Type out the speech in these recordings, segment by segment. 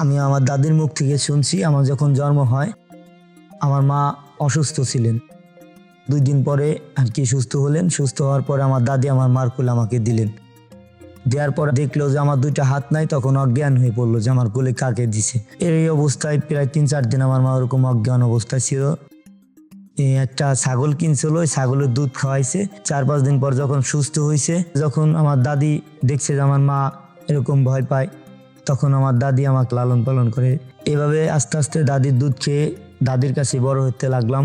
আমি আমার দাদির মুখ থেকে শুনছি আমার যখন জন্ম হয়, আমার মা অসুস্থ ছিলেন। দুই দিন পরে আর কি সুস্থ হলেন, সুস্থ হওয়ার পরে আমার দাদি আমার মার কোলে আমাকে দিলেন। দেওয়ার পর দেখল যে আমার দুইটা হাত নাই, তখন অজ্ঞান হয়ে পড়ল যে আমার কোলে কাকে দিছে। এই অবস্থায় প্রায় তিন চার দিন আমার মা ওরকম অজ্ঞান অবস্থায় ছিল। একটা ছাগল কিনছিল, ওই ছাগলের দুধ খাওয়াইছে। চার পাঁচ দিন পর যখন সুস্থ হয়েছে যখন আমার দাদি দেখছে যে আমার মা এরকম ভয় পায় তখন আমার দাদি আমাকে লালন পালন করে। এভাবে আস্তে আস্তে দাদির দুধ খেয়ে দাদির কাছে বড় হতে লাগলাম।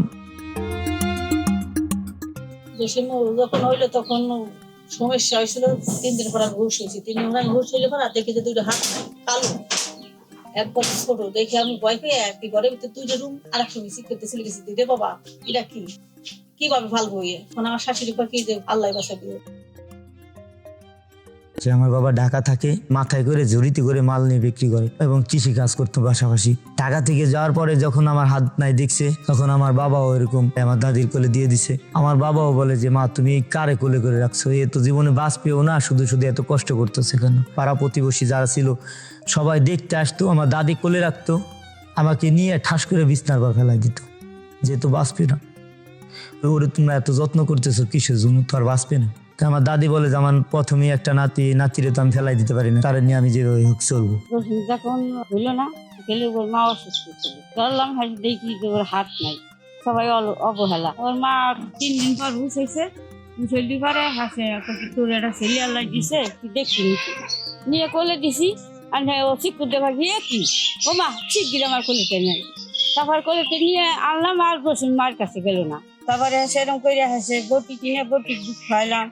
যখন হইল তখন সমস্যা হয়েছিল, তিন দিন পর আমি ঘুষ হয়েছি। তিন দিন পর আমি ঘুষ হইলে পর দেখি যে দুইটা হাত কালো। একবার ছোট, দেখে আমি ভয় পেয়ে একটি ঘরের ভিতরে দুইটা রুম আর এক সঙ্গে শিখ করতে চলে গেছি রে বাবা, এটা কি? কীভাবে ফালবো ইয়ে মানে আমার শাশুড়ি পাখি যে আল্লাহ বাসা দিয়ে যে আমার বাবা ঢাকা থাকে, মাথায় করে ঝুড়িতে করে মাল নিয়ে বিক্রি করে এবং কৃষি কাজ করতো পাশাপাশি। ঢাকা থেকে যাওয়ার পরে যখন আমার হাত নাই দেখছে, তখন আমার বাবাও এরকম আমার দাদির কোলে দিয়ে দিছে। আমার বাবাও বলে যে, মা, তুমি এই কারে কোলে করে রাখছো? এ তো জীবনে বাস পেও না, শুধু শুধু এত কষ্ট করতেছে কেন? পাড়া প্রতিবেশী যারা ছিল, সবাই দেখতে আসতো, আমার দাদি কোলে রাখতো, আমাকে নিয়ে ঠাস করে বিছনার পর ফেলাই দিত। যেহেতু বাঁচবে না। ওরে, তোমরা এত যত্ন করতেছো, কিসের জন্য? তো আর বাঁচবে না। আমার দাদি বলে যে আমার প্রথমেই একটা নাতি, নাতিরে তো আমি ফেলাই দিতে পারি না। তার নিয়ে আমি যেভাবে হোক চলবো। যখন হইল না, গেলে ওর মা অসুস্থ ছিল। চললাম দেখি যে ওর হাত নাই। সবাই অবহেলা। ওর মা তিন দিন পর হুশ হয়েছে হুশ হইলি পরে হাসে তোর একটা ছেলে আল্লাহ দিছে? তুই দেখছি নিয়ে কোলে দিছি। আর হ্যাঁ ও চিকুতে ভাগি এ কি? ও মা ঠিক দিলে আমার কোলেতে নাই। তারপর কোলেতে নিয়ে আনলাম, আর রসুন মার কাছে গেল না। তারপরে সেরকম করে হাসে, বটি কিনে বটি দুধ খাইলাম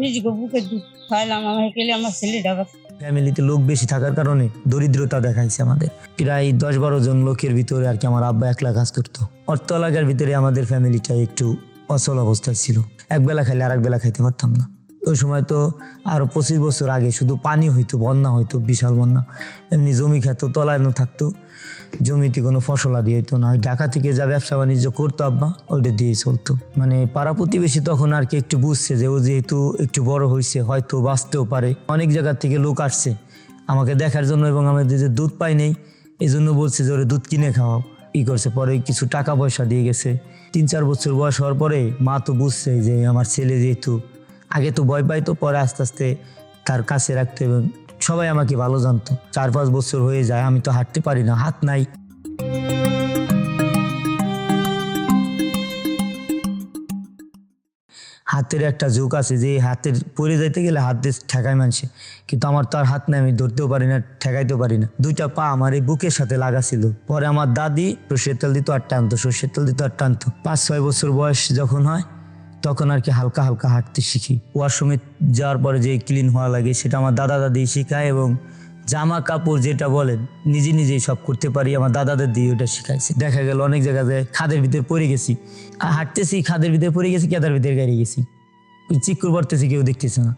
নিজকে বুকে দুধ খাইলাম আমার গেলে আমার ছেলেটা বাঁচে। ফ্যামিলিতে লোক বেশি থাকার কারণে দরিদ্রতা দেখাইছে আমাদের। প্রায় দশ বারো জন লোকের ভিতরে আর কি আমার আব্বা একলা কাজ করতো। অর্থ এলাকার ভিতরে আমাদের ফ্যামিলিটা একটু অচল অবস্থায় ছিল। এক বেলা খাইলে আর এক বেলা খাইতে পারতাম না। ওই সময় তো আরও পঁচিশ বছর আগে শুধু পানি হইতো, বন্যা হইতো, বিশাল বন্যা। এমনি জমি খেত তলায়নো থাকতো। জমিতে কোনো ফসল আদি হইতো না। ঢাকা থেকে যা ব্যবসা বাণিজ্য করতো আব্বা, ওইটা দিয়ে চলতো। মানে পাড়া প্রতিবেশী তখন আর কি একটু বুঝছে যে ও যেহেতু একটু বড় হয়েছে হয়তো বাঁচতেও পারে। অনেক জায়গার থেকে লোক আসছে আমাকে দেখার জন্য এবং আমাদের যে দুধ পাই নেই এই জন্য বলছে যে ওরে দুধ কিনে খাওয়াও। ই করছে, পরে কিছু টাকা পয়সা দিয়ে গেছে। তিন চার বছর বয়স হওয়ার পরে মা তো বুঝছে যে আমার ছেলে যেহেতু আগে তো ভয় পাইতো, পরে আস্তে আস্তে তার কাছে রাখতো এবং সবাই আমাকে ভালো জানতো। চার পাঁচ বছর হয়ে যায়, আমি তো হাঁটতে পারি না, হাত নাই। হাতের একটা ঝুঁক আছে যে হাতের পরে যাইতে গেলে হাত দিয়ে ঠেকায় মানুষে কিন্তু আমার তো আর হাত নাই, আমি ধরতেও পারি না, ঠেকাইতেও পারি না। দুইটা পা আমার এই বুকের সাথে লাগা ছিল। পরে আমার দাদি সর্ষের তেল দিত আর টানতো, সর্ষের তেল দিত আর টানতো। পাঁচ, ছয় বছর বয়স যখন হয় তখন আর কি হালকা হালকা হাঁটতে শিখি। ওয়াশরুমে যাওয়ার পরে যে ক্লিন হওয়া লাগে সেটা আমার দাদা দাদি শেখায় এবং জামা কাপড় যেটা বলেন, নিজে নিজেই সব করতে পারি, আমার দাদাদের দিয়ে ওটা শিখাইছে। দেখা গেল অনেক জায়গাতে খাদের ভিতরে পড়ে গেছি। আর হাঁটতেছি, খাদের ভিতরে পড়ে গেছি, কেদার ভিতরে গাড়িয়ে গেছি। ওই চিকুর পড়তেছি, কেউ দেখতেছে না।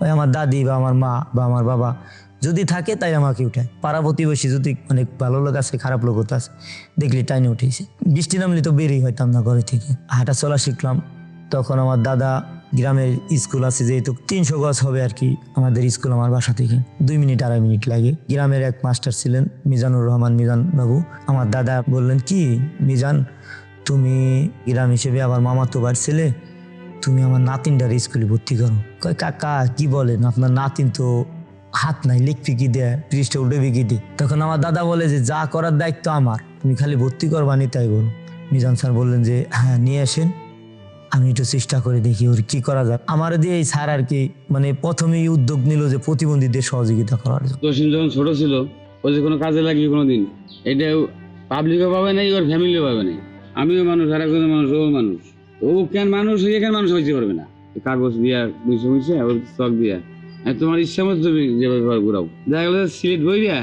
ওই আমার দাদি বা আমার মা বা আমার বাবা যদি থাকে তাই আমাকে উঠায়। পাড়া প্রতিবেশী যদি অনেক ভালো লোক আছে, খারাপ লোক আছে, দেখলি টাইনে উঠেছে। বৃষ্টি নামলে তো বেরিয়ে হইতাম না ঘরে থেকে। হাঁটা চলা শিখলাম। তখন আমার দাদা গ্রামের স্কুল আছে, যেহেতু তিনশো গজ হবে আর কি আমাদের স্কুল আমার বাসা থেকে। দুই মিনিট, আড়াই মিনিট লাগে। গ্রামের এক মাস্টার ছিলেন, মিজানুর রহমান, মিজান বাবু। আমার দাদা বললেন, কি মিজান, তুমি গ্রাম হিসেবে আমার মামা তো ছেলে, তুমি আমার নাতিনটার স্কুলে ভর্তি করো। কয়, কাকা, কি বলেন? আপনার নাতিন তো হাত নাই লিখবি কি দেয়, পৃষ্ঠে উঠবে কি দে তখন আমার দাদা বলে যে, যা করার দায়িত্ব আমার, তুমি খালি ভর্তি করবা নি তাই বলো। মিজান স্যার বললেন যে হ্যাঁ নিয়ে আসেন। আমি একটু চেষ্টা করে দেখি ওর কি করা যায়। আমার দিয়ে এই স্যার আর কি মানে প্রথমেই উদ্যোগ নিল যে প্রতিবন্ধীদের সহযোগিতা করার জন্য। যখন ছোট ছিল ও যে কোনো কাজে লাগবে কোনো দিন এটা পাবলিকও পাবে নাই, ওর ফ্যামিলিও পাবে নাই। আমিও মানুষ আর একজন মানুষ, ও মানুষ। ও কেন মানুষ হয়ে কেন মানুষ হইতে পারবে না। কাগজ দিয়া বুঝে বুঝে ওর চক দিয়া। আর তোমার ইচ্ছা মতো তুমি যেভাবে পারো ঘুরাও। দেখা গেলো সিলেট বইয়া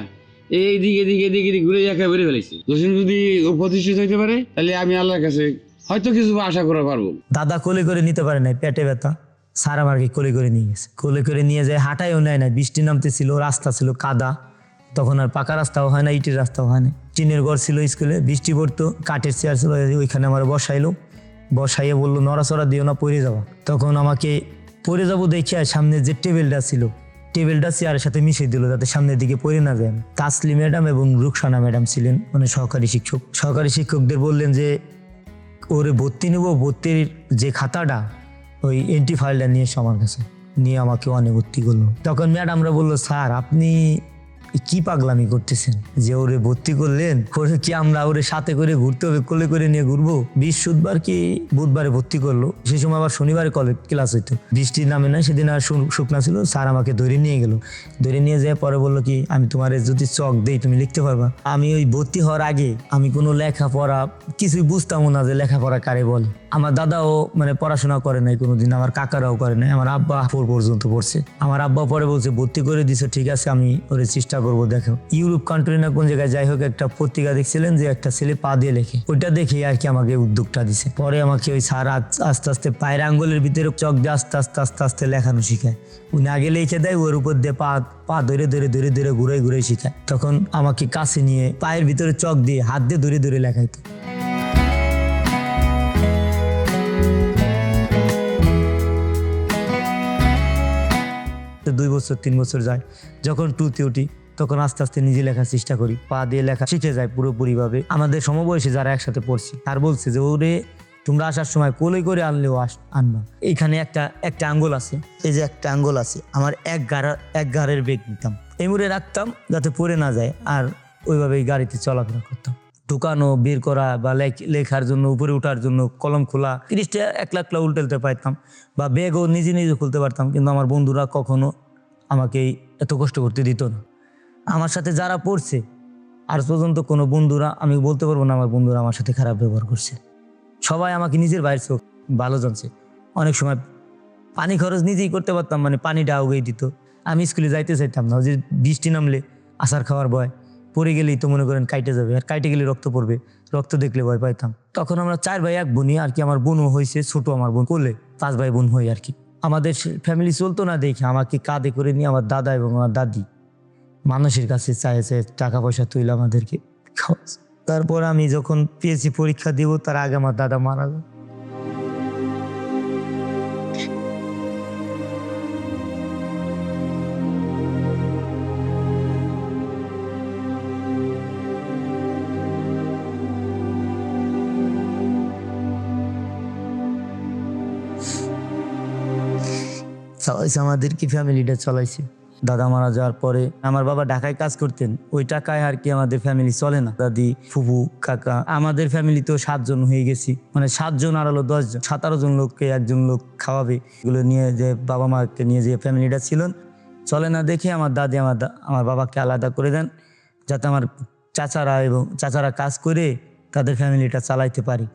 এই দিকে দিকে দিকে দিকে ঘুরে একা বেরিয়ে ফেলেছি যদি ও প্রতিষ্ঠিত হইতে পারে, তাহলে আমি আল্লাহর কাছে হয়তো কিছু আশা করা পারব। দাদা কোলে করে নিতে পারে নাই, পেটে ব্যথা। স্যার আমাকে কোলে করে নিয়ে গেছে? কোলে করে নিয়ে যায় হাঁটাইও নেয় না বৃষ্টি নামতেছিল, রাস্তা ছিল কাদা। তখন আর পাকা রাস্তাও হয় না, ইটের রাস্তাও হয় না। টিনের ঘর ছিল স্কুলে, বৃষ্টি পড়তো, কাঠের চেয়ার ছিল, ওইখানে আমার বসাইলো। বসাইয়ে বলল, নড়াচড়া দিও না, পড়ে যাওয়া তখন আমাকে, পড়ে যাব দেখে সামনে যে টেবিলটা ছিল, টেবিলটা চেয়ারের সাথে মিশিয়ে দিল, যাতে সামনের দিকে পড়ে না যায়। তাসলি ম্যাডাম এবং রুকসানা ম্যাডাম ছিলেন মানে সহকারী শিক্ষক। সহকারী শিক্ষকদের বললেন যে ওরে ভর্তি নেব, ভর্তির যে খাতাটা, ওই এন্ট্রি ফাইলটা নিয়ে এসে আমার কাছে। নিয়ে আমাকে অনেক ভর্তি করল। তখন ম্যাডামরা বলল, স্যার, আপনি কি পাগলামি করতেছেন? যে ওরে ভর্তি করলেন কি আমরা ওরে সাথে করে ঘুরতে হবে, কোলে করে নিয়ে ঘুরবো? বৃহস্পতিবার কি বুধবারে ভর্তি করল? সেই সময় আবার শনিবারে কলেজ ক্লাস হইতো। বৃষ্টির নামে না সেদিন আর শুকনা ছিল, স্যার আমাকে ধরে নিয়ে গেল। ধরে নিয়ে যেয়ে পরে বলল কি, আমি তোমার যদি চক দেই, তুমি লিখতে পারবা? আমি ওই ভর্তি হওয়ার আগে আমি কোনো লেখাপড়া, কিছুই বুঝতামও না যে লেখাপড়া কারে বলে। আমার দাদাও মানে পড়াশোনা করে নাই কোনোদিন, আমার কাকারাও করে নাই, আমার আব্বা ফোর পর্যন্ত পড়ছে। আমার আব্বা পরে বলছে, ভর্তি করে দিছে, ঠিক আছে, আমি ওরে চেষ্টা করব, দেখো। ইউরোপ কান্ট্রি না কোন জায়গায়, যাই হোক, একটা পত্রিকা দেখছিলেন যে একটা ছেলে পা দিয়ে লেখে। ওইটা দেখে আর কি আমাকে উদ্যোগটা দিছে। পরে আমাকে ওই স্যার আস্তে আস্তে পায়ের আঙ্গুলের ভিতরে চক দিয়ে আস্তে আস্তে আস্তে আস্তে লেখানো শিখায়। উনি আগে লিখে দেয়, ওর উপর দিয়ে পা পা ধরে ধরে ধরে ধরে, ঘুরে ঘুরে শিখায়। তখন আমাকে কাছে নিয়ে পায়ের ভিতরে চক দিয়ে হাত দিয়ে ধরে ধরে লেখাইতো। তো দুই বছর, তিন বছর যায়। যখন টুতে উঠি, তখন আস্তে আস্তে নিজে লেখার চেষ্টা করি। পা দিয়ে লেখা শিখে যায় পুরোপুরিভাবে। আমাদের সমবয়সী যারা একসাথে পড়ছি আর বলছে যে, ওরে, তোমরা আসার সময় কোলে করে আনলেও আস আনবা এইখানে একটা একটা আঙ্গুল আছে। এই যে একটা আঙ্গুল আছে, আমার এক গাড়া, এক গাড়ের বেগ নিতাম। এই মুড়ে রাখতাম যাতে পড়ে না যায়, আর ওইভাবেই গাড়িতে চলাফেরা করতাম। ঢুকানো, বের করা বা লেখ- লেখার জন্য, উপরে ওঠার জন্য কলম খোলা, তিরিশটা এক লাখ লাখ উল্টাতে পারতাম বা ব্যাগও নিজে নিজে খুলতে পারতাম, কিন্তু আমার বন্ধুরা কখনো আমাকে এত কষ্ট করতে দিত না। আমার সাথে যারা পড়ছে আর পর্যন্ত কোনো বন্ধুরা, আমি বলতে পারব না আমার বন্ধুরা আমার সাথে খারাপ ব্যবহার করছে। সবাই আমাকে নিজের বাইরে চোখ ভালো জানছে। অনেক সময় পানি খরচ নিজেই করতে পারতাম মানে পানিটা আউগেই দিত। আমি স্কুলে যাইতে চাইতাম না যে বৃষ্টি নামলে আসার খাওয়ার ভয়। পড়ে গেলেই তো মনে করেন কাইটে যাবে। আর কাইটে গেলে রক্ত পড়বে। রক্ত দেখলে ভয় পাইতাম। তখন আমরা চার ভাই, এক বোনই আর কি আমার বোনও হয়েছে ছোট আমার বোন। কোলে পাঁচ ভাই বোন হই আর কি। আমাদের ফ্যামিলি চলতো না দেখে আমাকে কাঁধে করে নিয়ে আমার দাদা এবং আমার দাদি মানুষের কাছে চাইছে টাকা পয়সা তুইলে আমাদেরকে তারপর আমি যখন পিএসসি পরীক্ষা দিব, তার আগে আমার দাদা মারা গেল চালাইছে আমাদেরকে ফ্যামিলিটা চলাইছে? দাদা মারা যাওয়ার পরে আমার বাবা ঢাকায় কাজ করতেন, ওই টাকায় আর কি আমাদের ফ্যামিলি চলে না। দাদি, ফুফু, কাকা, আমাদের ফ্যামিলি তো সাতজন হয়ে গেছি মানে সাতজন আর হলো দশজন। সতেরো জন লোককে একজন লোক খাওয়াবে, এগুলো নিয়ে যে বাবা মাকে নিয়ে যে ফ্যামিলিটা ছিলেন, চলে না দেখে আমার দাদি আমার আমার বাবাকে আলাদা করে দেন, যাতে আমার চাচারা এবং চাচারা কাজ করে তাদের ফ্যামিলিটা চালাইতে পারি।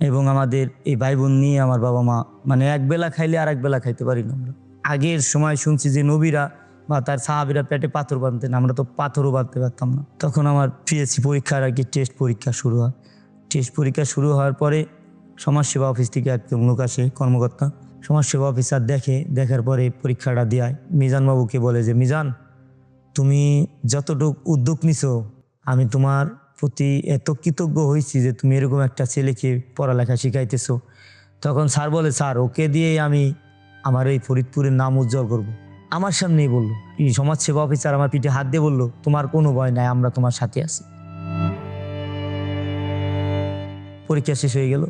এবং আমাদের এই ভাই বোন নিয়ে আমার বাবা মা মানে এক বেলা খাইলে আর এক বেলা খাইতে পারি না আমরা। আগের সময় শুনছি যে নবীরা বা তার সাহাবিরা পেটে পাথর বাঁধতেন, আমরা তো পাথরও বাঁধতে পারতাম না। তখন আমার পিএসসি পরীক্ষার আর কি টেস্ট পরীক্ষা শুরু হয়। টেস্ট পরীক্ষা শুরু হওয়ার পরে সমাজসেবা অফিস থেকে একজন লোক আসে, কর্মকর্তা। সমাজসেবা অফিসার দেখে, দেখার পরে পরীক্ষাটা দেয়। মিজান বাবুকে বলে যে, মিজান, তুমি যতটুক উদ্যোগ নিছো, আমি তোমার প্রতি এত কৃতজ্ঞ হয়েছি যে তুমি এরকম একটা ছেলেকে পড়ালেখা শিখাইতেছো। তখন স্যার বলে, স্যার, ওকে দিয়েই আমি আমার এই ফরিদপুরের নাম উজ্জ্বল করব। আমার সামনেই বলল, এই সমাজসেবা অফিসার আমার পিঠে হাত দিয়ে বলল, তোমার কোনো ভয় নাই, আমরা তোমার সাথে আছি। পরীক্ষা শেষ হয়ে গেল।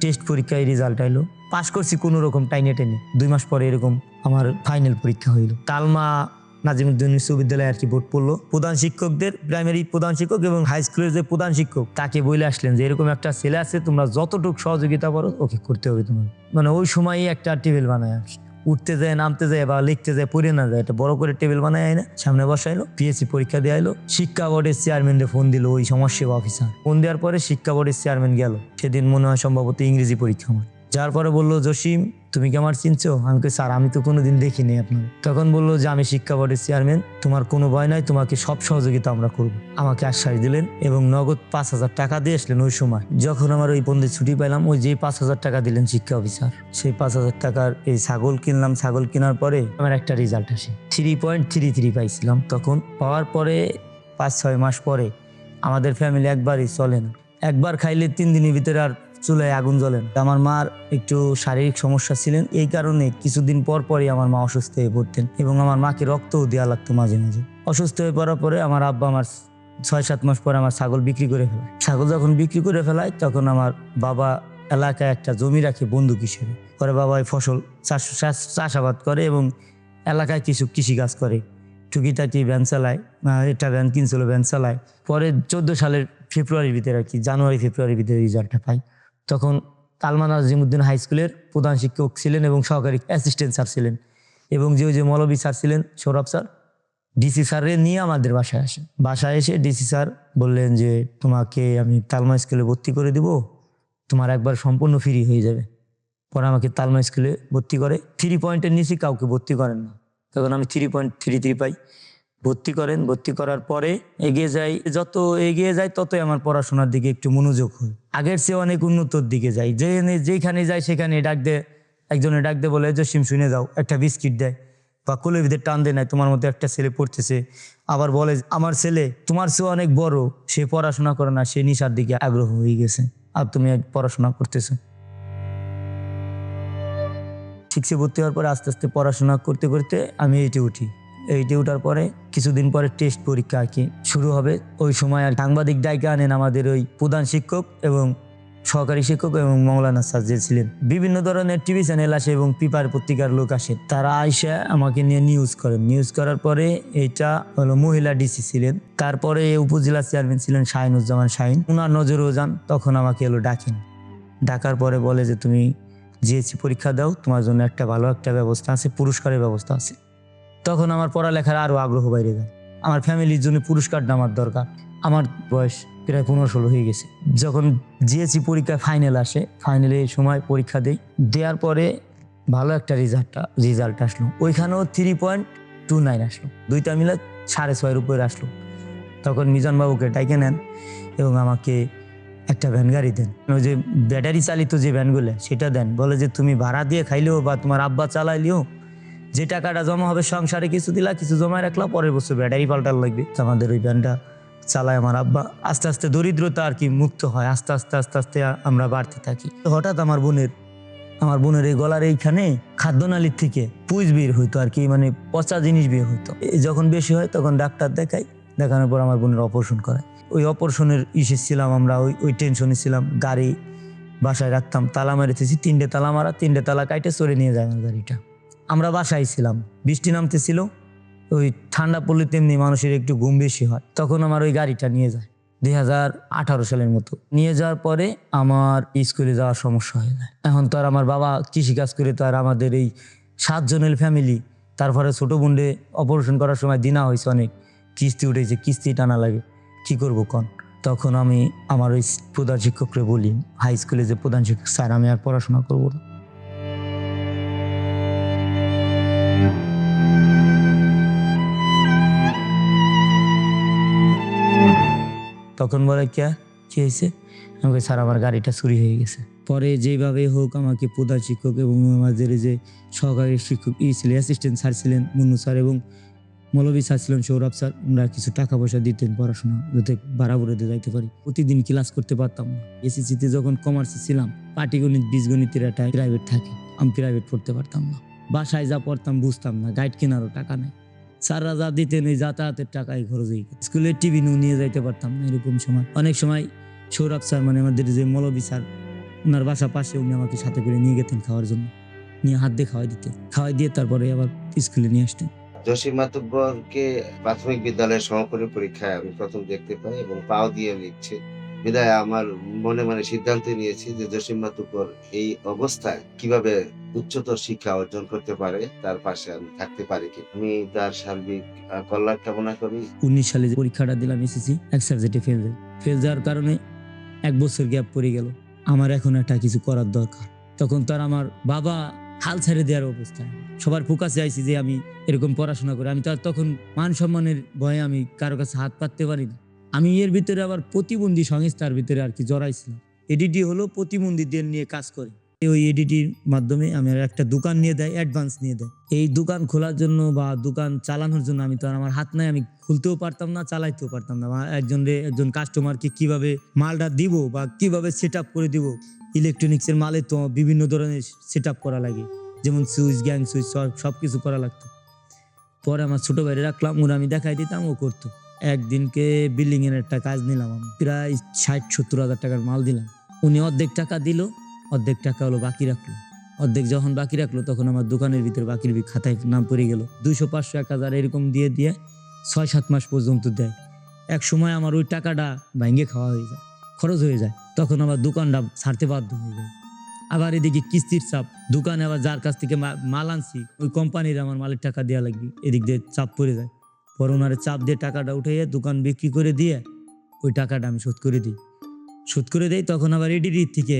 টেস্ট পরীক্ষায় রেজাল্ট আইলো। পাশ করছি কোনো রকম টাইনে টেনে। দুই মাস পরে এরকম আমার ফাইনাল পরীক্ষা হইল। তালমা নাজিমুদ্দিন বিশ্ববিদ্যালয়ে আর কি ভোট পড়ল। প্রধান শিক্ষকদের প্রাইমারি প্রধান শিক্ষক এবং হাই স্কুলের যে প্রধান শিক্ষক, তাকে বলে আসলেন যে, এরকম একটা ছেলে আছে, তোমরা যতটুকু সহযোগিতা করো, ওকে করতে হবে তোমার। মানে ওই সময়ই একটা টেবিল বানায় আর। উঠতে যায়, নামতে যায় বা লিখতে যায়, পড়ে না যায়, একটা বড় করে টেবিল বানায় না সামনে বসাইলো পিএসসি পরীক্ষা দিয়ে আইলো। শিক্ষা বোর্ডের চেয়ারম্যানরে ফোন দিল, ওই সমাজসেবা অফিসার ফোন দেওয়ার পরে শিক্ষা বোর্ডের চেয়ারম্যান গেল। সেদিন মনে হয় সম্ভবত ইংরেজি পরীক্ষা আমার। যার পরে বলল, জসিম তুমি কি আমার চিনছো? আমি কই, স্যার, আমি তো কোনো কোনোদিন দেখিনি আপনার। তখন বলল যে, আমি শিক্ষা বোর্ডের চেয়ারম্যান। তোমার কোনো ভয় নাই, তোমাকে সব সহযোগিতা আমরা করব। আমাকে আশ্বাস দিলেন এবং নগদ পাঁচ হাজার টাকা দিয়ে আসলেন ওই সময়। যখন আমার ওই বন্ধে ছুটি পেলাম ওই যে পাঁচ হাজার টাকা দিলেন শিক্ষা অফিসার, সেই পাঁচ হাজার টাকার এই ছাগল কিনলাম। ছাগল কেনার পরে আমার একটা রেজাল্ট আসে। থ্রি পয়েন্ট থ্রি থ্রি পাইছিলাম। তখন পাওয়ার পরে পাঁচ ছয় মাস পরে আমাদের ফ্যামিলি একবারই চলে না। একবার খাইলে তিন দিনের ভিতরে আর চুলায় আগুন জ্বলেন আমার মার একটু শারীরিক সমস্যা ছিলেন, এই কারণে কিছুদিন পর পরই আমার মা অসুস্থ হয়ে পড়তেন এবং আমার মাকে রক্তও দেওয়া লাগতো মাঝে মাঝে। অসুস্থ হয়ে পড়ার পরে আমার আব্বা আমার ছয় সাত মাস পরে আমার ছাগল বিক্রি করে ফেলায় ছাগল যখন বিক্রি করে ফেলায়, তখন আমার বাবা এলাকায় একটা জমি রাখে বন্দুক হিসেবে। পরে বাবা ফসল চাষ, চাষ- চাষাবাদ করে এবং এলাকায় কিছু কৃষিকাজ করে। টুকিটাকি ভ্যান চালায় এটা ভ্যান কিনছিল, ভ্যান চালায়। পরে চোদ্দ সালের ফেব্রুয়ারির ভিতরে আর কি, জানুয়ারি, ফেব্রুয়ারির ভিতরে রেজাল্টটা পাই তখন তালমান আজিমুদ্দিন হাই স্কুলের প্রধান শিক্ষক ছিলেন এবং সহকারী অ্যাসিস্ট্যান্ট স্যার ছিলেন। এবং যে ওই যে মৌলবী স্যার ছিলেন, সৌরভ স্যার ডিসি স্যারে নিয়ে আমাদের বাসায় আসে বাসায় এসে ডিসি স্যার বললেন যে, তোমাকে আমি তালমা স্কুলে ভর্তি করে দিব, তোমার একবার সম্পূর্ণ ফ্রি হয়ে যাবে। পরে আমাকে তালমা স্কুলে ভর্তি করে থ্রি পয়েন্টের নিচে কাউকে ভর্তি করেন না। তখন আমি থ্রি পয়েন্ট থ্রি থ্রি পাই। ভর্তি করেন, ভর্তি করার পরে এগিয়ে যাই। যত এগিয়ে যায় ততই আমার পড়াশোনার দিকে একটু মনোযোগ হয়। আগের চেয়ে অনেক উন্নতর দিকে যাই যে যেখানে যাই সেখানে ডাক দে, একজনে ডাক দে বলে জসিম শুনে যাও একটা বিস্কিট দেয়। বা কোলের ভিতরে টান দেয় নাই, তোমার মতো একটা ছেলে পড়তেছে। আবার বলে, আমার ছেলে, তোমার চেয়ে অনেক বড়, সে পড়াশোনা করে না, সে নিশার দিকে আগ্রহ হয়ে গেছে। আর তুমি পড়াশোনা করতেছো। ঠিকসে ভর্তি হওয়ার পরে আস্তে আস্তে পড়াশোনা করতে করতে আমি এইটে উঠি। এইটে উঠার পরে কিছুদিন পরে টেস্ট পরীক্ষা আর কি শুরু হবে। ওই সময় আর সাংবাদিক ডাইকে আনেন আমাদের ওই প্রধান শিক্ষক এবং সহকারী শিক্ষক এবং মৌলানা যে ছিলেন। বিভিন্ন ধরনের টিভি চ্যানেল আসে এবং পিপার পত্রিকার লোক আসে। তারা আইসা আমাকে নিয়ে নিউজ করেন। নিউজ করার পরে এটা হলো মহিলা ডিসি ছিলেন। তারপরে উপজেলা চেয়ারম্যান ছিলেন শাহিনুজ্জামান শাহিন। ওনার নজরেও যান, তখন আমাকে এলো ডাকেন। ডাকার পরে বলে যে, তুমি জিএসসি পরীক্ষা দাও, তোমার জন্য একটা ভালো একটা ব্যবস্থা আছে, পুরস্কারের ব্যবস্থা আছে। তখন আমার পড়ালেখার আরও আগ্রহ বাইরে যায়। আমার ফ্যামিলির জন্য পুরস্কারটা আমার দরকার। আমার বয়স প্রায় পনেরো ষোলো হয়ে গেছে। যখন জিএসসি পরীক্ষা ফাইনাল আসে ফাইনালে এই সময় পরীক্ষা দেই। দেওয়ার পরে ভালো একটা রেজাল্টটা রেজাল্ট আসলো। ওইখানেও থ্রি পয়েন্ট টু নাইন আসলো। দুইটা মিলে সাড়ে ছয়ের উপরে আসলো। তখন মিজান বাবুকে ডাইকে নেন এবং আমাকে একটা ভ্যান গাড়ি দেন। ওই যে ব্যাটারি চালিত যে ভ্যানগুলো সেটা দেন। বলে যে, তুমি ভাড়া দিয়ে খাইলেও বা তোমার আব্বা চালাইলেও যে টাকাটা জমা হবে সংসারে কিছু দিলা, কিছু জমা রাখলা, পরের বছর ব্যাটারি পাল্টার লাগবে। আমাদের ওই ভ্যানটা চালায় আমার আব্বা। আস্তে আস্তে দরিদ্রতা আর কি মুক্ত হয়, আস্তে আস্তে আস্তে আস্তে আমরা বাড়তে থাকি। হঠাৎ আমার বোনের আমার বোনের এই গলার এইখানে খাদ্যনালীর থেকে পুজ বের হইতো আর কি মানে পচা জিনিস বের হইতো। যখন বেশি হয় তখন ডাক্তার দেখাই, দেখানোর পর আমার বোনের অপারেশন করায়। ওই অপারেশনের ইসে ছিলাম আমরা, ওই ওই টেনশনে ছিলাম, গাড়ি বাসায় রাখতাম, তালা মারিতেছি, তিনটে তালা মারা, তিনটে তালা কাইটে চড়ে নিয়ে যায় আমার গাড়িটা। আমরা বাসায় ছিলাম। বৃষ্টি নামতেছিল, ওই ঠান্ডা পড়লে তেমনি মানুষের একটু ঘুম বেশি হয়। তখন আমার ওই গাড়িটা নিয়ে যায়, দুই হাজার আঠারো সালের মতো। নিয়ে যাওয়ার পরে আমার স্কুলে যাওয়ার সমস্যা হয়ে যায়। এখন তো আর আমার বাবা কৃষিকাজ করে তো আর আমাদের এই সাতজনের ফ্যামিলি তারপরে ছোট বোনডে অপারেশন করার সময় দিনা হয়েছে অনেক। কিস্তি উঠেছে, কিস্তি টানা লাগে, কি করব কন? তখন আমি আমার ওই প্রধান শিক্ষককে বলি, হাই স্কুলে যে প্রধান শিক্ষক, স্যার, আমি আর পড়াশোনা করব না। তখন বলে কে? কি হয়েছে? আমি বলি, স্যার আমার গাড়িটা চুরি হয়ে গেছে। পরে যেভাবে হোক আমাকে প্রধান শিক্ষক এবং আমাদের যে সহকারী শিক্ষক ই ছিলেন অ্যাসিস্ট্যান্ট স্যার ছিলেন মুন্নু স্যার এবং মৌলবী স্যার ছিলেন সৌরভ স্যার ওনারা কিছু টাকা পয়সা দিতেন পড়াশোনা যাতে বাড়াবুড়াতে যাইতে পারি। প্রতিদিন ক্লাস করতে পারতাম না। এসএসসিতে যখন কমার্সে ছিলাম পাটিগণিত বীজগণিতের একটা প্রাইভেট থাকে আমি প্রাইভেট পড়তে পারতাম না। বাসায় যা পড়তাম বুঝতাম না গাইড কেনারও টাকা নেই। স্যাররা যা দিতেন ওই যাতায়াতের টাকায় খরচ হয়ে গেছে। স্কুলে টিভি নিয়ে নিয়ে যাইতে পারতাম না এরকম সময়। অনেক সময় সৌরভ স্যার মানে আমাদের যে মৌলবী স্যার ওনার বাসা পাশে উনি আমাকে সাথে করে নিয়ে গেতেন খাওয়ার জন্য। নিয়ে হাত দিয়ে খাওয়াই দিতেন। খাওয়াই দিয়ে তারপরে আবার স্কুলে নিয়ে আসতেন। জসিম মাতুব্বরকে প্রাথমিক বিদ্যালয়ের সমাপনী পরীক্ষায় আমি প্রথম দেখতে পাই এবং পাও দিয়ে লিখছে। বিদায় আমার মনে মনে সিদ্ধান্ত নিয়েছি যে জসিম মাতুব্বর এই অবস্থায় কীভাবে উচ্চতর শিক্ষা অর্জন করতে পারে, তার পাশে আমি থাকতে পারি কি? আমি তার সার্বিক কল্যাণ কামনা করি। উনিশ সালে পরীক্ষাটা দিলাম এসেছি এক সাবজেক্টে ফেল ফেল যাওয়ার কারণে এক বছর গ্যাপ পড়ে গেল। আমার এখন একটা কিছু করার দরকার। তখন তার আমার বাবা হাল ছেড়ে দেওয়ার অবস্থায়। সবার ফোকাসে আইছি যে আমি এরকম পড়াশোনা করি। আমি তার তখন মান সম্মানের ভয়ে আমি কারও কাছে হাত পাততে পারি না। আমি এর ভিতরে আবার প্রতিবন্ধী সংস্থার ভিতরে আর কি জড়াইছিলাম। এডিটি হলো প্রতিবন্ধীদের নিয়ে কাজ করে। ওই এডিটির মাধ্যমে আমি একটা দোকান নিয়ে দেয় অ্যাডভান্স নিয়ে দেয়। এই দোকান খোলার জন্য বা দোকান চালানোর জন্য আমি তো আর আমার হাত নাই, আমি খুলতেও পারতাম না, চালাইতেও পারতাম না। একজন রে, একজন কাস্টমারকে কীভাবে মালটা দিব বা কীভাবে সেট করে দিব? ইলেকট্রনিক্সের মালে তো বিভিন্ন ধরনের সেট করা লাগে। যেমন সুইচ গ্যাং সুইচ সব কিছু করা লাগতো। পরে আমার ছোট ভাইরে রাখলাম, ওরা আমি দেখাই দিতাম, ও করতো। একদিনকে বিল্ডিং এর একটা কাজ নিলাম আমি। প্রায় ষাট, সত্তর হাজার টাকার মাল দিলাম। উনি অর্ধেক টাকা দিল, অর্ধেক টাকা হলো বাকি রাখল। অর্ধেক যখন বাকি রাখল, তখন আমার দোকানের ভিতরে বাকির খাতায় নাম পড়ে গেল। দুইশো পাঁচশো, এক হাজার এরকম দিয়ে দিয়ে ছয়, সাত মাস পর্যন্ত দেয়। এক সময় আমার ওই টাকাটা ভাঙ্গে খাওয়া হয়ে যায়, খরচ হয়ে যায়। তখন আমার দোকানটা ছাড়তে বাধ্য হয়ে যায়। আবার এদিকে কিস্তির চাপ, দোকানে আবার যার কাছ থেকে মাল আনছি, ওই কোম্পানির আমার মালের টাকা দেওয়া লাগবে, এদিক দিয়ে চাপ পড়ে যায়। পরে চাপ দিয়ে টাকাটা উঠাইয়ে দোকান বিক্রি করে দিয়ে ওই টাকাটা আমি শোধ করে দিই। শোধ করে দেই, তখন আবার এডিডি থেকে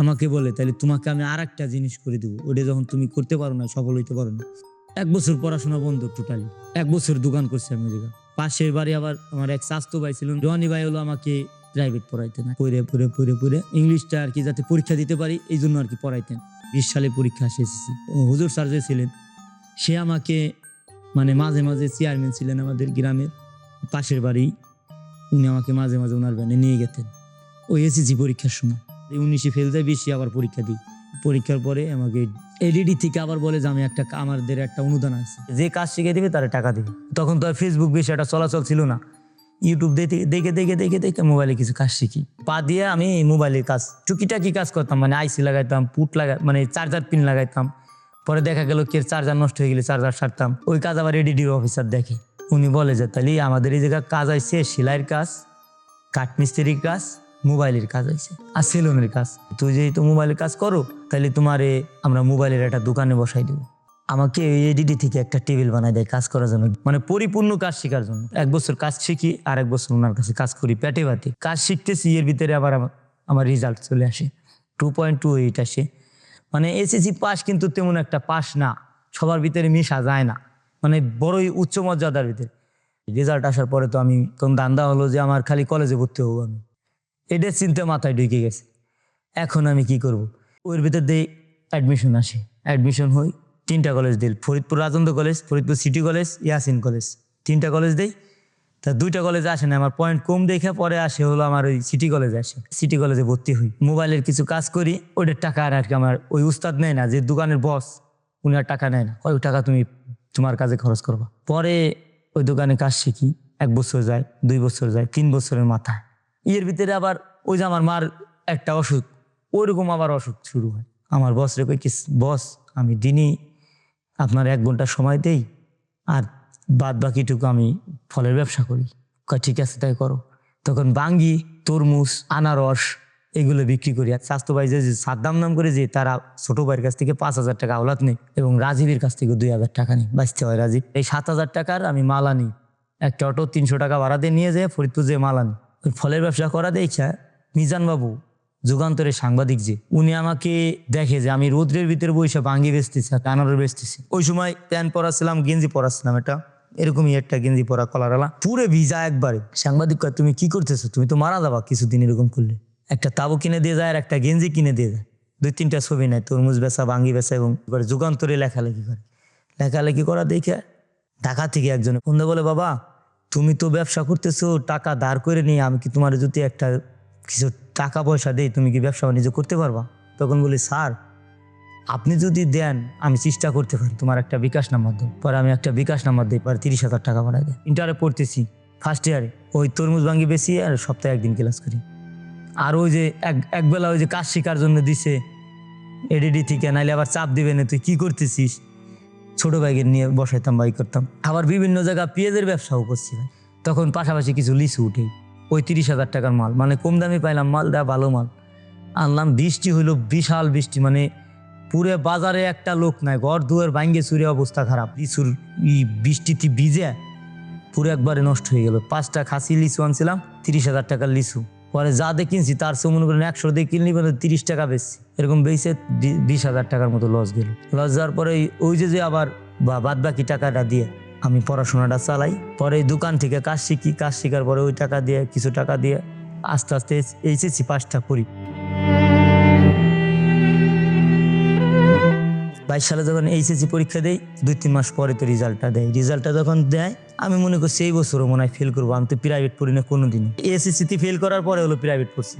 আমাকে বলে তাহলে তোমাকে আমি আর একটা জিনিস করে দেবো। ওটা যখন তুমি করতে পারো না, সফল হইতে পারো না। এক বছর পড়াশোনা বন্ধ টোটালি এক বছর দোকান করছি আমি ওই পাশের বাড়ি আবার আমার এক স্বাস্থ্য ভাই ছিলেন। রনি ভাই হলো আমাকে প্রাইভেট পড়াইতেন পড়ে পড়ে পড়ে পড়ে ইংলিশটা আর কি যাতে পরীক্ষা দিতে পারি এই জন্য আর কি পড়াইতেন। বিশ সালে পরীক্ষা শেষেছি ও হুজুর স্যার যে ছিলেন, সে আমাকে মানে মাঝে মাঝে চেয়ারম্যান ছিলেন আমাদের গ্রামের, পাশের বাড়ি। উনি আমাকে মাঝে মাঝে ওনার ভ্যানে নিয়ে গেতেন। ওই এসএসসি পরীক্ষার সময়। উনিশে ফেল যায় বেশি আবার পরীক্ষা দিই। পরীক্ষার পরে আমাকে এলইডি থেকে আবার বলে যে, আমি একটা আমাদের একটা অনুদান আছে। যে কাজ শিখে দিবে, তারা টাকা দিবে। তখন তো আর ফেসবুক বেশি একটা চলাচল ছিল না। ইউটিউব দেখে দেখে দেখে দেখে দেখে মোবাইলে কিছু কাজ শিখি। পা দিয়ে আমি মোবাইলের কাজ, টুকিটাকি কাজ করতাম। মানে আইসি লাগাইতাম, পুট লাগা মানে চার্জার পিন লাগাইতাম। পরে দেখা গেল কে চার্জার নষ্ট হয়ে গেলে চার্জার সারতাম। ওই কাজ আবার এডিডির অফিসার দেখে। উনি বলে যে, তাহলে আমাদের এই জায়গায় কাজ আইছে সেলাইয়ের কাজ, কাঠমিস্ত্রির কাজ, মোবাইলের কাজ আছে আর সেলুনের কাজ। তুই যেহেতু মোবাইলের কাজ করো, তাহলে তোমারে আমরা মোবাইলের একটা দোকানে বসাই দেবো। আমাকে এডিডি থেকে একটা টেবিল বানাই দেয় কাজ করার জন্য। মানে পরিপূর্ণ কাজ শেখার জন্য। এক বছর কাজ শিখি, আর এক বছর ওনার কাছে কাজ করি পেটে ভাতে কাজ শিখতেছি, এর ভিতরে আবার আমার রেজাল্ট চলে আসে। টু পয়েন্ট টু এইট আসে। মানে এসএসসি পাস কিন্তু তেমন একটা পাস না। সবার ভিতরে মিশা যায় না। মানে বড়ই উচ্চ মর্যাদার ভিতরে। রেজাল্ট আসার পরে তো আমি কোন দান্দা হলো যে আমার খালি কলেজে ভর্তি হব আমি। এটা চিন্তা মাথায় ঢুকে গেছে। এখন আমি কি করব? ওর ভিতর দিয়ে অ্যাডমিশন আসে। অ্যাডমিশন হই তিনটা কলেজ দিল Faridpur Rajendra college Faridpur city college Yasin college তিনটা কলেজ দেই। তা দুইটা কলেজে আসে না আমার পয়েন্ট কম দেখে পরে আসে হলো আমার ওই সিটি কলেজে আসে। সিটি কলেজে ভর্তি হই। মোবাইলের কিছু কাজ করি, ওইটার টাকা আর আর কি আমার ওই উস্তাদ নেয় না, যে দোকানের বস উনি আর টাকা নেয় না। ওই টাকা তুমি তোমার কাজে খরচ করবা? পরে ওই দোকানে কাজ শিখি, এক বছর যায়, দুই বছর যায়, তিন বছরের মাথায়। ইয়ের ভিতরে আবার ওই যে আমার মার একটা অসুখ, ওইরকম আবার অসুখ শুরু হয়। আমার বস রে কই বস আমি দিনই আপনার এক ঘণ্টা সময় দেই, আর বাদ বাকিটুকু আমি ফলের ব্যবসা করি। ঠিক আছে, তাই করো। তখন বাঙ্গি, তরমুজ, আনারস এগুলো বিক্রি করি। আর স্বাস্থ্য ভাই যে সাদ্দাম নাম করে যে, তারা ছোট ভাইয়ের কাছ থেকে পাঁচ হাজার টাকা আওলাত নেই এবং রাজীবের কাছ থেকে দুই হাজার টাকা নেই বাঁচতে হয় রাজীব। এই সাত হাজার টাকার আমি মাল আনি একটা অটো তিনশো টাকা ভাড়া দিয়ে নিয়ে যায় ফরিদপুর যে মাল আনি ওই ফলের ব্যবসা করা দেখা মিজান বাবু যুগান্তরের সাংবাদিক যে, উনি আমাকে দেখে যে, আমি রৌদ্রের ভিতরে বসে ভাঙ্গি বেচতেছি আর কানারের বেচতেছি। ওই সময় প্যান্ট পরাছিলাম, গেঞ্জি পরাছিলাম এটা। এরকমই একটা গেঞ্জি পরা কলারালা। পুরে ভিজা একবারে। সাংবাদিক কয়, তুমি কি করতেছো? তুমি তো মারা যাবা কিছুদিন এরকম করলে। একটা তাবু কিনে দিয়ে যায় আর একটা গেঞ্জি কিনে দিয়ে যায়। দুই, তিনটা ছবি নেয় তরমুজ বেচা, ভাঙ্গি বেচা এবং এবার যুগান্তরে লেখালেখি করে। লেখালেখি করা দেখে ঢাকা থেকে একজন ফোন বলে, বাবা, তুমি তো ব্যবসা করতেছো, টাকা ধার করে নিয়ে আমি কি তোমার যদি একটা কিছু টাকা পয়সা দেই, তুমি কি ব্যবসা বাণিজ্য করতে পারবা? তখন বলি, স্যার আপনি যদি দেন, আমি চেষ্টা করতে পারি তোমার একটা বিকাশ নাম্বার দেবো পরে আমি একটা বিকাশ নাম্বার দিই পরে, তিরিশ হাজার টাকা বাড়াই দেয় ইন্টারে পড়তেছি ফার্স্ট ইয়ারে ওই তরমুজ ভাঙ্গি বেশি আর সপ্তাহে একদিন ক্লাস করি। আর ওই যে এক একবেলা ওই যে কাজ শেখার জন্য দিছে এডিডি থেকে, নাইলে আবার চাপ দিবে না, তুই কী করতেছিস? ছোট ব্যাগের নিয়ে বসাইতাম বাই করতাম। আবার বিভিন্ন জায়গা পেঁয়াজের ব্যবসাও করছি ভাই। তখন পাশাপাশি কিছু লিচু উঠে, ওই তিরিশ হাজার টাকার মাল। মানে কম দামে পাইলাম মাল দেওয়া ভালো মাল। আনলাম, বৃষ্টি হইল, বিশাল বৃষ্টি। মানে পুরে বাজারে একটা লোক নাই, ঘর দুয়ার ভাঙ্গে চুরে অবস্থা খারাপ। লিচুর ই বৃষ্টিতে ভিজে পুরো একবারে নষ্ট হয়ে গেল। পাঁচটা খাসি লিচু আনছিলাম, তিরিশ হাজার টাকার লিচু। পরে যা দিয়ে কিনছি, তার সে মনে করেন একশো দিয়ে কিনলি মানে তিরিশ টাকা বেশি এরকম বেশি বিশ হাজার টাকার মতো লস গেল। লস যাওয়ার পরে ওই- যে যে আবার বা বাদ বাকি টাকাটা দিয়ে আমি পড়াশোনাটা চালাই। পরে দোকান থেকে কাজ শিখি, কাজ শেখার পরে ওই টাকা দিয়ে, কিছু টাকা দিয়ে আস্তে আস্তে এইচএসসি পাঁচটা করি। বাইশ সালে যখন এইচএসসি পরীক্ষা দেই, দুই তিন মাস পরে তো রেজাল্টটা দেয়। রেজাল্টটা যখন দেয়, আমি মনে করছি এই বছরও মনে হয় ফেল করব। আমি তো প্রাইভেট পড়ি না কোনো দিন এসএসসিতে ফেল করার পরে হলো প্রাইভেট পড়ছি।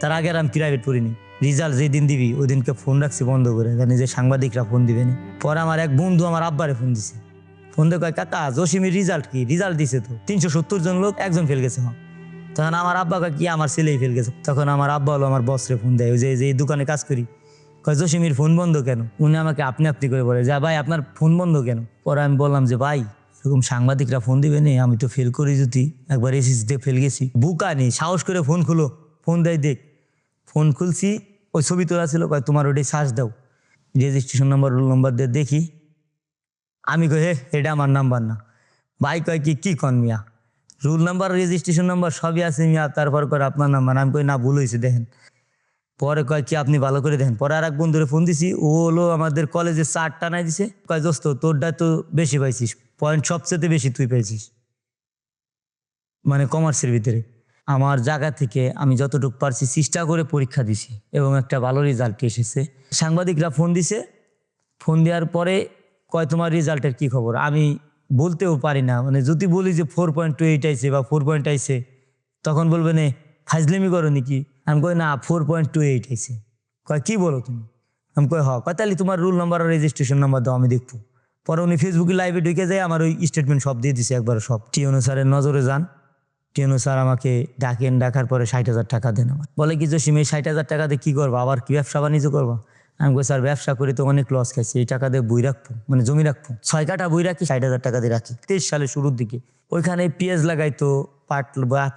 তার আগে আর আমি প্রাইভেট পড়িনি। রেজাল্ট যেদিন দিবি ওই দিনকে ফোন রাখছি বন্ধ করে। জানি যে সাংবাদিকরা ফোন দিবে না। পরে আমার এক বন্ধু আমার আব্বারে ফোন দিছে। ফোন দিয়ে কয়, কাকা, জসিমের রেজাল্ট কি? রেজাল্ট দিছে তো। তিনশো সত্তর জন লোক, একজন ফেল গেছে হ্যাঁ তখন আমার আব্বা কি, আমার ছেলেই ফেল গেছে। তখন আমার আব্বা হলো আমার বসরে ফোন দেয়। ওই যে এই দোকানে কাজ করি কয় জসিমির ফোন বন্ধ কেন? উনি আমাকে আপনি আপনি করে বলে, যা ভাই, আপনার ফোন বন্ধ কেন? পরে আমি বললাম যে, ভাই, এরকম সাংবাদিকরা ফোন দিবে নি, আমি তো ফেল করি যদি। একবার এসিস দিয়ে ফেল গেছি। বুকা নেই সাহস করে ফোন খুলো, ফোন দেয়, দেখ। ফোন খুলছি, ওই ছবি তোলা ছিল, কয়, তোমার ওটাই সার্চ দাও। রেজিস্ট্রেশন নাম্বার, রোল নাম্বার দিয়ে দেখি। আমি কই, হে, এটা আমার নাম্বার না। ভাই কয়, কি কি কন মিয়া? রুল নাম্বার, রেজিস্ট্রেশন নাম্বার সবই আছে মিয়া, তারপর করে আপনার নাম্বার। আমি কই, না, ভুল হয়েছে দেখেন। পরে কয়, কি আপনি ভালো করে দেখেন? পরে আর এক বন্ধুরে ফোন দিছি, ও হলো আমাদের কলেজে চার টানাই দিছে। কয়, দোস্ত, তোরটা তো বেশি পাইছিস পয়েন্ট সবচেয়ে বেশি তুই পেয়েছিস মানে কমার্সের ভিতরে। আমার জায়গা থেকে আমি যতটুকু পারছি চেষ্টা করে পরীক্ষা দিছি এবং একটা ভালো রেজাল্ট এসেছে। সাংবাদিকরা ফোন দিছে। ফোন দেওয়ার পরে কয়, তোমার রেজাল্টের কি খবর? আমি বলতেও পারি না মানে যদি বলি যে ফোর পয়েন্ট টু এইট আইসে বা ফোর পয়েন্ট আইসে তখন বলবে নে ফাজলেমি করো নাকি? আমি কই, না ফোর পয়েন্ট টু এইট আইসে কয়, কি বলো তুমি? আমি কই, হ। কয় তাহলে তোমার রুল নাম্বার আর রেজিস্ট্রেশন নাম্বার দাও, আমি দেখব। পরে উনি ফেসবুকে লাইভে ঢুকে যায়, আমার ওই স্টেটমেন্ট সব দিয়ে দিছে একবার সব। টিওনো স্যারের নজরে যান। টিওনো স্যার আমাকে ডাকেন, ডাকার পরে ষাট হাজার টাকা দেন আমার। বলে কি, জসিম, এই ষাট হাজার টাকা দিয়ে কী করব? আবার কি ব্যবসা বাণিজ্য করব? আমি কই, স্যার, ব্যবসা করে তো অনেক লস খাইছি, এই টাকা দিয়ে বই রাখব মানে জমি রাখব। ছয় কাটা বই রাখি, ষাট হাজার টাকা দিয়ে রাখি। তেইশ সালের শুরুর দিকে ওইখানে পেঁয়াজ লাগাইতো, পাট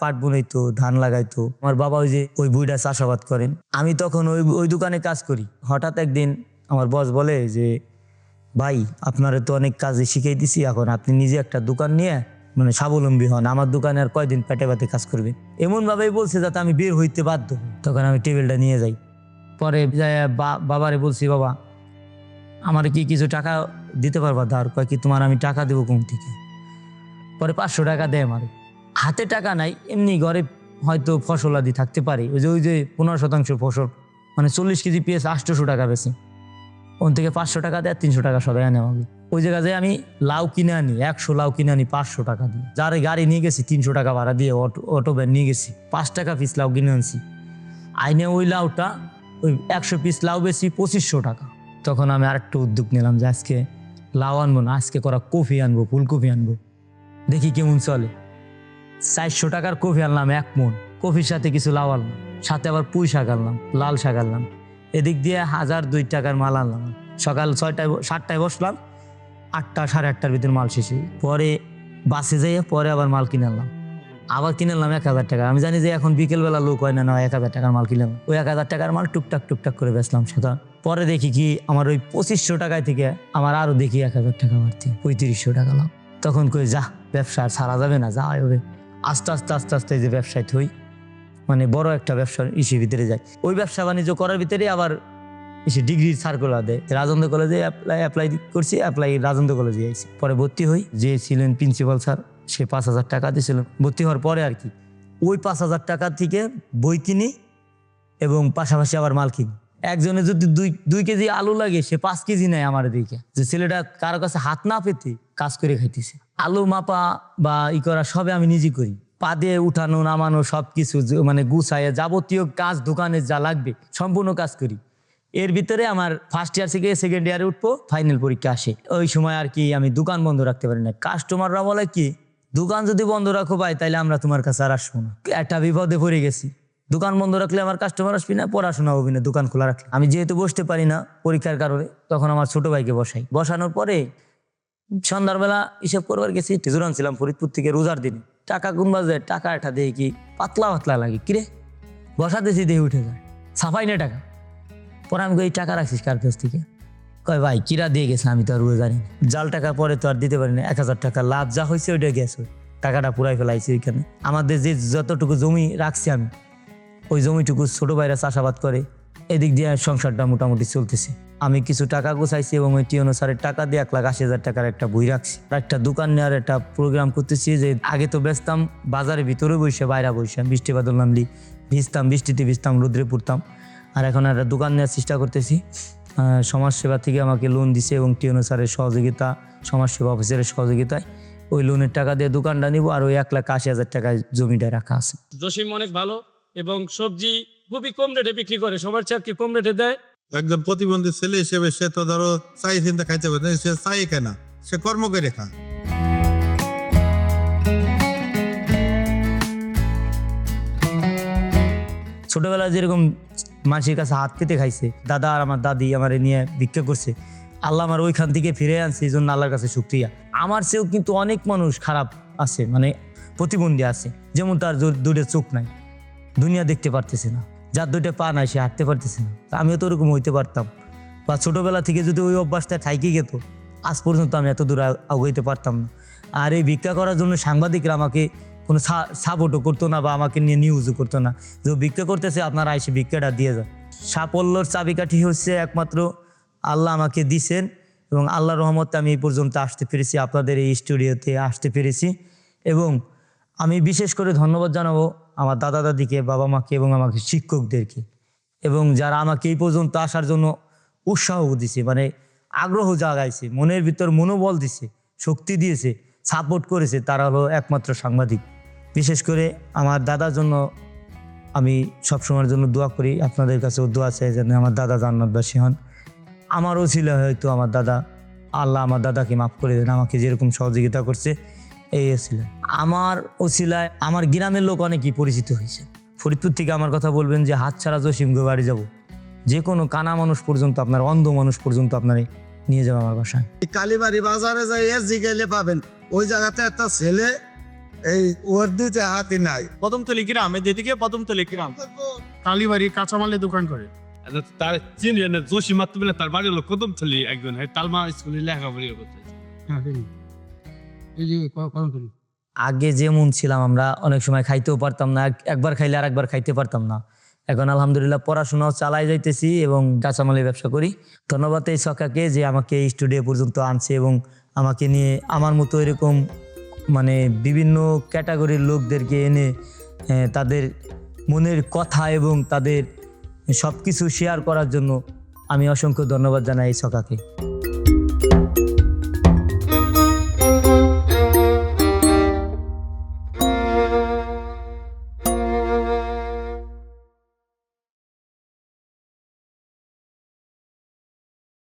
পাট বুনাইতো, ধান লাগাইতো। আমার বাবা ওই যে ওই বুইটা চাষাবাদ করেন। আমি তখন ওই ওই দোকানে কাজ করি। হঠাৎ একদিন আমার বস বলে যে, ভাই, আপনারা তো অনেক কাজে শিখিয়ে দিছি। এখন আপনি নিজে একটা দোকান নিয়ে মানে স্বাবলম্বী হন। আমার দোকানে আর কয়দিন পেটে পাতে কাজ করবেন এমন ভাবেই বলছে যাতে আমি বের হইতে বাধ্য তখন আমি টেবিলটা নিয়ে যাই। পরে বাবারে বলছি, বাবা, আমার কি কিছু টাকা দিতে পারবা? ধার, কয় কি তোমার আমি টাকা দেবো কোন থেকে? পরে পাঁচশো টাকা দেয় আমার হাতে টাকা নাই, এমনি ঘরে হয়তো ফসল আদি থাকতে পারে। ওই যে ওই যে পনেরো শতাংশ ফসল মানে চল্লিশ কেজি পিএস আটশোশো টাকা বেশি ওন থেকে পাঁচশো টাকা দেয়, তিনশো টাকা সদাই আনে আমাকে। ওই জায়গায় যে আমি লাউ কিনে আনি, একশো লাউ কিনে আনি, পাঁচশো টাকা দিয়ে। যার গাড়ি নিয়ে গেছি, তিনশো টাকা ভাড়া দিয়ে অটো অটো ভ্যান নিয়ে গেছি, পাঁচ টাকা পিস লাউ কিনে আনছি। আইনে ওই লাউটা, ওই একশো পিস লাউ বেশি পঁচিশশো টাকা। তখন আমি আরেকটা উদ্যোগ নিলাম যে আজকে লাউ আনব না, আজকে করা কফি আনব, ফুলকপি আনব। দেখি কেমন চলে। চারশো টাকার কফি আনলাম এক মন। কফির সাথে কিছু লাউ আনলাম। সাথে আবার পুঁই শাক আনলাম, লাল শাক আনলাম। এদিক দিয়ে হাজার দুই টাকার মাল আনলাম। সকাল ছয়টায় সাতটায় বসলাম। আটটা, সাড়ে আটটার ভিতর মাল শেষে পরে বাসে যাইয়ে পরে আবার মাল কিনে আনলাম। আবার কিনে আনলাম এক হাজার টাকা। আমি জানি যে এখন বিকেলবেলা লোক হয় না না এক হাজার টাকার মাল কিনলাম ওই এক হাজার টাকার মাল টুকটাক টুকটাক করে বেচলাম সেটা পরে দেখি কি আমার ওই পঁচিশশো টাকায় থেকে আমার আরও দেখি এক হাজার টাকা বাড়তি। পঁয়ত্রিশশো টাকা লাভ। তখন কই, যা, ব্যবসা আর ছাড়া যাবে না, যা হবে। আস্তে আস্তে আস্তে আস্তে যে ব্যবসায় থই মানে বড় একটা ব্যবসার ইসের ভিতরে যায়। ওই ব্যবসা বাণিজ্য করার ভিতরে আবার এসে ডিগ্রির সার্কুলার দেয়। রাজেন্দ্র কলেজে অ্যাপ্লাই অ্যাপ্লাই করছি অ্যাপ্লাই রাজেন্দ্র কলেজে আইছি। পরে ভর্তি হই, যে ছিলেন প্রিন্সিপাল স্যার সে পাঁচ হাজার টাকা দিয়েছিলেন ভর্তি হওয়ার পরে আর কি, ওই পাঁচ হাজার টাকা থেকে বই কিনি এবং পাশাপাশি আবার মাল কিনি। একজনে যদি দুই দুই কেজি আলু লাগে, সে পাঁচ কেজি নেয় আমার দিকে। যে ছেলেটা কারও কাছে হাত না পেতে কাজ করে খাইতেছে। আলু মাপা বা ই করা সবে আমি নিজে করি। পা দিয়ে উঠানো, নামানো সব কিছু মানে গুছাইয়া যাবতীয় কাজ দোকানে যা লাগবে সম্পূর্ণ কাজ করি। এর ভিতরে আমার ফার্স্ট ইয়ার থেকে সেকেন্ড ইয়ারে উঠবো ফাইনাল পরীক্ষা আসে। ওই সময় আর কি আমি দোকান বন্ধ রাখতে পারি না। কাস্টমাররা বলে কি, দোকান যদি বন্ধ রাখো ভাই তাহলে আমরা তোমার কাছে আর আসব না। একটা বিপদে পড়ে গেছি। দোকান বন্ধ রাখলে আমার কাস্টমার আসবি না, পড়াশোনা হবে না, দোকান খোলা রাখলে। আমি যেহেতু বসতে পারি না পরীক্ষার কারণে, তখন আমার ছোট ভাইকে বসাই। বসানোর পরে সন্ধ্যাবেলা হিসাব করবার গেছি টিজুর আনছিলাম ফরিদপুর থেকে রোজার দিনে। টাকা কোন বাজে, টাকা একটা দেই কি, পাতলা পাতলা লাগে, কিরে? বসাতেছি দেহে উঠে যায়, সাফাই না টাকা। পরে আমি এই টাকা রাখছিস কার কাছ থেকে? কয়, ভাই, কিরা দিয়ে গেছে, আমি তো আর রোজা জানি জাল টাকা পরে তো আর দিতে পারি না, এক হাজার টাকা লাভ যা হয়েছে ওইটা গেছে টাকাটা পুরাই ফেলাইছি ওইখানে। আমাদের যে যতটুকু জমি রাখছি আমি ওই জমিটুকু ছোট ভাইরা চাষাবাদ করে, এদিক দিয়ে সংসারটা মোটামুটি চলতেছে। আমি কিছু টাকা গুছাইছি এবং ওই টি অনুসারে টাকা দিয়ে এক লাখ আশি হাজার টাকার একটা বই রাখছি। একটা দোকান নেওয়ার একটা প্রোগ্রাম করতেছি যে আগে তো বেচতাম, বাজারের ভিতরে বসে বাইরে বসে, বৃষ্টি বাদল নামলি, ভিজতাম বৃষ্টিতে ভিজতাম, রোদ্রে পড়তাম। আর এখন একটা দোকান নেওয়ার চেষ্টা করতেছি। সমাজসেবা থেকে আমাকে লোন দিছে এবং টি অনুসারের সহযোগিতা, সমাজসেবা অফিসারের সহযোগিতায় ওই লোনের টাকা দিয়ে দোকানটা নিব আর ওই এক লাখ আশি হাজার টাকায় জমিটা রাখা আছে। জসিম অনেক ভালো। এবং সবজি খুবই কম রেটে বিক্রি করে সবার চেয়ে কি কম রেটে দেয়। একজন প্রতিবন্ধী ছেলে হিসেবে সে তো ধরো চাই চিন্তা খাইতে পারে সে চাই কেনা সে কর্ম করে খা ছোটবেলায় যেরকম মানুষের কাছে হাত পেতে খাইছে দাদা আর আমার দাদি আমার নিয়ে ভিক্ষা করছে আল্লাহ আমার ওইখান থেকে ফিরে আনছে এই জন্য আল্লাহর কাছে শুক্রিয়া। আমার চেয়েও কিন্তু অনেক মানুষ খারাপ আছে মানে প্রতিবন্ধী আছে যেমন তার দু- দুটো চোখ নাই। দুনিয়া দেখতে পারতেছে না। যার দুইটা পা নাই, সে হাঁটতে পারতেছে না। আমিও তো ওরকম হইতে পারতাম। বা ছোটোবেলা থেকে যদি ওই অভ্যাসটা ঠাইকে গেত, আজ পর্যন্ত আমি এত দূর আগ- আগাইতে পারতাম না। আর এই ভিক্ষা করার জন্য সাংবাদিকরা আমাকে কোনো সাপোর্টও করতো না বা আমাকে নিয়ে নিউজও করতো না। যে ভিক্ষা করতেছে, আপনারা এসে ভিক্ষাটা দিয়ে যান। সাফল্যর চাবিকাঠি হচ্ছে একমাত্র আল্লাহ আমাকে দিছেন এবং আল্লাহ রহমতে আমি এই পর্যন্ত আসতে পেরেছি। আপনাদের এই স্টুডিওতে আসতে পেরেছি। এবং আমি বিশেষ করে ধন্যবাদ জানাব আমার দাদা দাদিকে, বাবা মাকে এবং আমাকে শিক্ষকদেরকে। এবং যারা আমাকে এই পর্যন্ত আসার জন্য উৎসাহ দিছে মানে আগ্রহ জাগাইছে, মনের ভিতর মনোবল দিছে, শক্তি দিয়েছে সাপোর্ট করেছে, তারা হলো একমাত্র সাংবাদিক। বিশেষ করে আমার দাদার জন্য আমি সবসময়ের জন্য দোয়া করি, আপনাদের কাছেও দোয়া চাই যেন আমার দাদা জান্নাতবাসী হন। আমারও ছিল হয়তো আমার দাদা, আল্লাহ আমার দাদাকে মাফ করে দেন, আমাকে যেরকম সহযোগিতা করছে, এই ছিল। আমার ওসিলায় আমার গ্রামের লোক অনেকই পরিচিত হয়েছে। ফরিদপুর থেকে আমার কথা বলবেন যে হাত ছাড়া জসিমগো বাড়ি যাব। যে কোনো কানা মানুষ পর্যন্ত আপনার অন্ধ মানুষ পর্যন্ত আপনার নিয়ে যাব আমার বাসায়। এই কালীবাড়ি বাজারে যাই এর জিগাইলে পাবেন। ওই জায়গাতে একটা ছেলে এই ওর দুইটা হাতি নাই। পদমতলি গ্রাম এদিকে পদমতলি গ্রাম কালীবাড়ি কাঁচামালের দোকান করে। আচ্ছা, তার চিনি না জোশী মাত্র বলে তার বাড়ির লোক কদম ছেলে একজন হয় তালমা স্কুলে লেখাপড়া করতে আগে যেমন ছিলাম আমরা, অনেক সময় খাইতেও পারতাম না, এক- একবার খাইলে আর একবার খাইতে পারতাম না। এখন আলহামদুলিল্লাহ পড়াশোনাও চালাই যাইতেছি এবং কাঁচামালের ব্যবসা করি। ধন্যবাদ এই সকাকে যে আমাকে এই স্টুডিও পর্যন্ত আনছে এবং আমাকে নিয়ে আমার মতো এরকম মানে বিভিন্ন ক্যাটাগরির লোকদেরকে এনে তাদের মনের কথা এবং তাদের সব কিছু শেয়ার করার জন্য আমি অসংখ্য ধন্যবাদ জানাই এই সকাকে